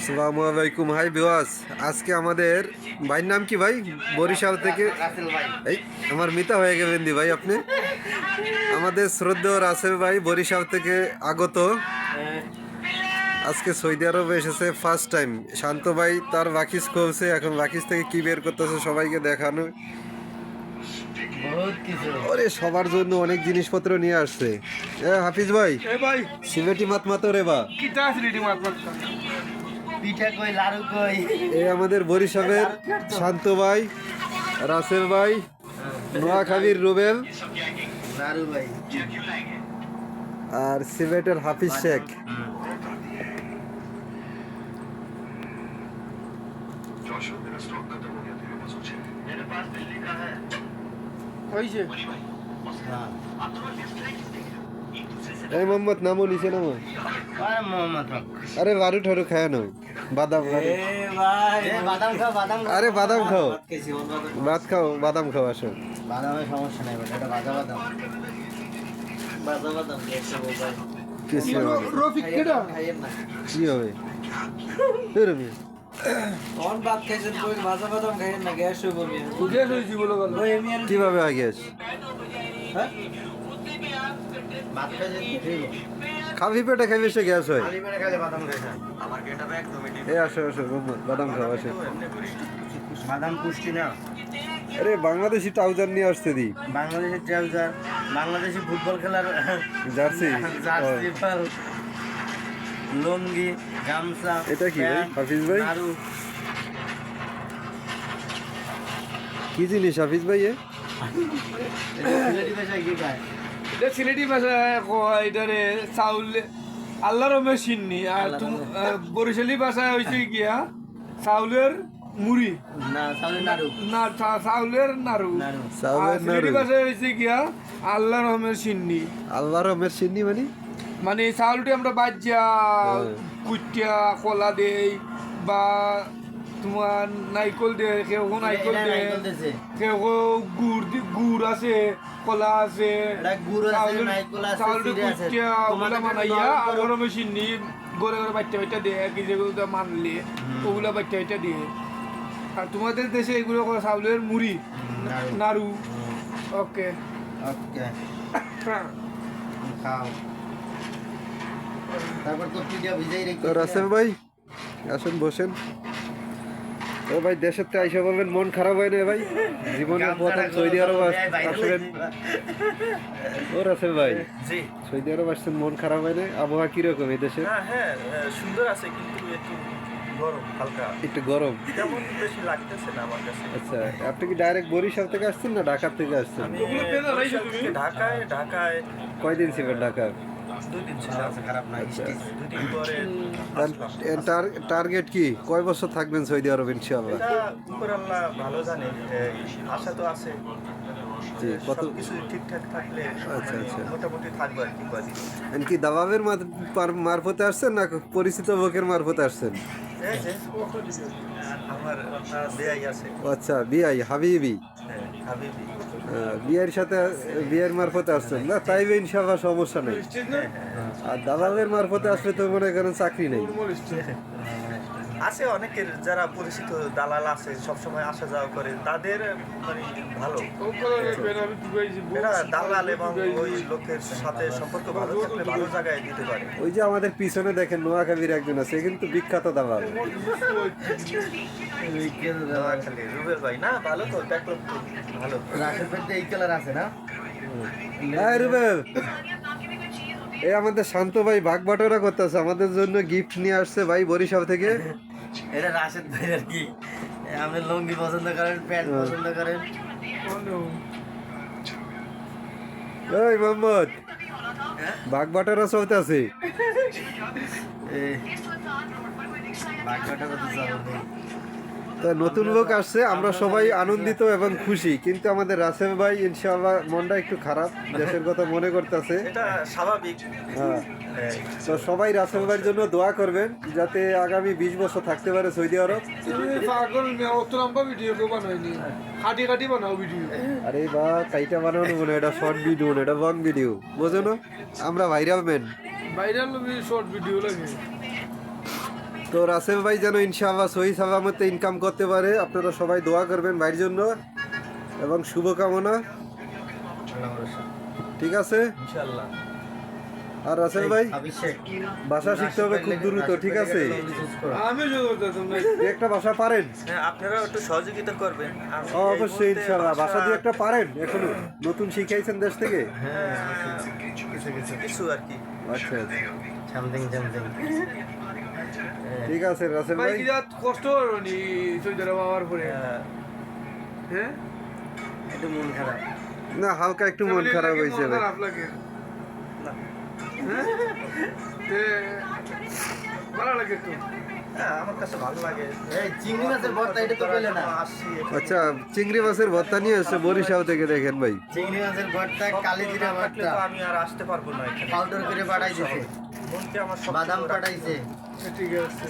আসসালামু আলাইকুম। হাই বিওয়াস আজকে আমাদের ভাইয়ের নাম কি ভাই? বরিশাল থেকে। এই আমার মিতা হয়ে গেলেন দি ভাই আপনি। আমাদের শ্রদ্ধেয় রাসেল ভাই বরিশাল থেকে আগত। আজকে সৌদি আরবে এসেছে ফার্স্ট টাইম শান্ত ভাই তার বাকিস খুলছে এখন বাকিস থেকে কি বের করতেছে সবাইকে দেখানো। ওরে সবার জন্য অনেক জিনিসপত্র নিয়ে আসছে। এ হাফিজ ভাই। এ ভাই। সিমেটি মাত মাতো রে বা পিঠা কই লাড়ু কই? এই আমাদের বরিশালের শান্ত ভাই রাসেল ভাই নোয়াখালীর রুবেল। লাড়ু ভাই। আর সিলেটের হাফিজ শেখ। হইছে হ্যাঁ। এই মোহাম্মদ নামও নিচে নামো। আরে মোহাম্মদ আরে বারু ঠারু খায় না। বাদাম খাও। ভাই। এ বাদাম খাও বাদাম আরে বাদাম খাও। ভাত খাও বাদাম খাও আসো। বাদামের সমস্যা নাই এটা বাদা বাদাম। বাদাম রফিক কেডা? কি হবে? বাদাম না হয়ে আর কীভাবে আগে আস হ্যাঁ? খাবি পেটে খাবি সে গ্যাস হয়। এ আসো আসো বাদাম খাও আসো। বাদাম পুষ্টি না। আরে বাংলাদেশি ট্রাউজার নিয়ে আসতে দি। বাংলাদেশের ট্রাউজার বাংলাদেশি ফুটবল খেলার জার্সি? জার্সি পাল লুঙ্গি গামছা এটা কি ভাই? হাফিজ ভাই? কি জিনিস হাফিজ ভাই এ? এটা সিলেটি ভাষায় কয়? এটারে চাউল আল্লাহর মেশিন নি আর তুম বরিশালি ভাষায় হইছে গিয়া চাউলের মুড়ি। না চাউলের নাড়ু। না চাউলের নাড়ু। আর সিলেটি ভাষায় হইছে গিয়া আল্লাহ রহমের সিন্নি আল্লাহর রহমের সিন্নি মানে? মানে চাউলটি আমরা বাজ্যা কুটিয়া কলা দেই বা তোমার নাইকল দে কেউ নাইকল দে নারকেল কেউ গুড় গুড় আছে কলা আছে বানাইয়া আর। গরমে চিনি গড়ে গড়ে বাচ্চা বাচ্চা দিয়ে কি যেগুলো মানলে ওগুলা বাচ্চা বাচ্চা দিয়ে। আর তোমাদের দেশে এগুলো করে চাউলের মুড়ি নাড়ু। ওকে। ওকে। খাও। তারপর তো পিঠা ভিজাই রেখে তো রাসেল ভাই আসেন বসেন। ও ভাই দেশের তো আইসা বলবেন মন খারাপ হয় না ভাই। জীবনের প্রথম সৌদি আরব আস- আসলেন ও রাসেল ভাই। জি। সৌদি আরব আসছেন মন খারাপ হয় না? আবহাওয়া কীরকম এই দেশে হ্যাঁ হ্যাঁ সুন্দর আছে কিন্তু একটু গরম হালকা। একটু গরম? তেমন বেশি লাগতেছে না আমার কাছে। আচ্ছা আপনি কি ডাইরেক্ট বরিশাল থেকে আসছেন না ঢাকা থেকে আসছেন? ঢাকায় ঢাকায়। কয়দিন ছিলেন ঢাকা খারাপ না। পরে। টার্গেট কি? কয় বছর থাকবেন সৌদি আরব ইনশাআল্লাহ? আল্লাহ ভালো জানে আশা তো আছে। জি, কত- কিছু ঠিকঠাক থাকলে আচ্ছা, আচ্ছা। মোটামুটি থাকব আর কি কদিন কি দাবাবের মারফতে আসছেন না পরিচিত লোকের মারফতে আসছেন? আমার দেয়াই আছে। আচ্ছা বিআই হাবিবি? হ্যাঁ হাবিবি। বিয়ের সাথে, বিয়ের মারফতে আসছেন। না, তাই ইনশাল্লাহ সমস্যা নেই। আর দালালের মারফতে আসলে তো মনে করেন চাকরি নেই। আছে অনেকের যারা পরিচিত দালাল আছে সবসময় আসা যাওয়া করে তাদের মানে ভালো। এরা দালাল এবং ওই লোকের সাথে সম্পর্ক ভালো থাকলে ভালো জায়গায় দিতে পারে। ওই যে আমাদের পিছনে দেখেন নোয়াখালীর একজন আছে কিন্তু বিখ্যাত দালাল। নোয়াখালী রুবেল ভাই না? ভালো তো দেখলাম ভালো। রাশের পেটে এই কালার আছে না? হ্যাঁ রুবেল এই আমাদের শান্ত ভাই বাঘ বাটোরা করতেছে আমাদের জন্য গিফট নিয়ে আসছে ভাই বরিশাল থেকে। এটা রাশেদ ভাই আর কি। আপনি লুঙ্গি পছন্দ করেন প্যান্ট পছন্দ করেন। ওই মোহাম্মদ। বাঘ বাটোরা চলতেছে এই বাক্যটা কত চালাবে তা নতুন লোক আসছে আমরা সবাই আনন্দিত এবং খুশি। কিন্তু আমাদের রাসেল ভাই ইনশাআল্লাহ মনটা একটু খারাপ দেশের কথা মনে করতেছে। স্বাভাবিক। হ্যাঁ। তো সবাই রাসেল ভাইয়ের জন্য দোয়া করবেন যাতে আগামী বিশ বছর থাকতে পারে সৌদি আরব। ভিডিও বানাও আরে বা কাইটা বানানো মনে এটা শর্ট ভিডিও এটা লং ভিডিও বোঝো না? আমরা viral man viral short video লাগে। তো রাসেল ভাই যেন ইনশাআল্লাহ সহি সালামতে ইনকাম করতে পারে আপনারা সবাই দোয়া করবেন ভাইয়ের জন্য এবং শুভকামনা। ঠিক আছে? আর রাসেল ভাই ভাষা শিখতে হবে খুব দ্রুত ঠিক আছে? একটা ভাষা পারেন। হ্যাঁ আপনারা একটু সহযোগিতা করবেন। অবশ্যই ইনশাআল্লাহ। ভাষা দিয়ে একটা পারেন এখনও। নতুন শিখাইছেন দেশ থেকে? হ্যাঁ, কিছু আর কি। আচ্ছা আচ্ছা। সামথিং সামথিং ঠিক আছে রাসেল ভাই কি যা কষ্ট সৌদি আরব আবার পরে হ্যাঁ, হ্যাঁ? একটু মন খারাপ। না হালকা একটু মন খারাপ হয়েছে ভাই। খারাপ লাগে? না। হ্যাঁ? ভালো লাগে তো। হ্যাঁ, আমার কাছে ভালো লাগে। এই চিংড়ি মাছের ভর্তা এটা তো পেলে না। আসছি এখানে। আচ্ছা চিংড়ি মাছের ভর্তা নিয়ে এসছে বরিশাল থেকে দেখেন ভাই। চিংড়ি মাছের ভর্তা কালি জিরা ভর্তা। আমি আর আসতে পারব না পাউডার করে পাঠাই বাদাম পাঠাইছে। ঠিক আছে।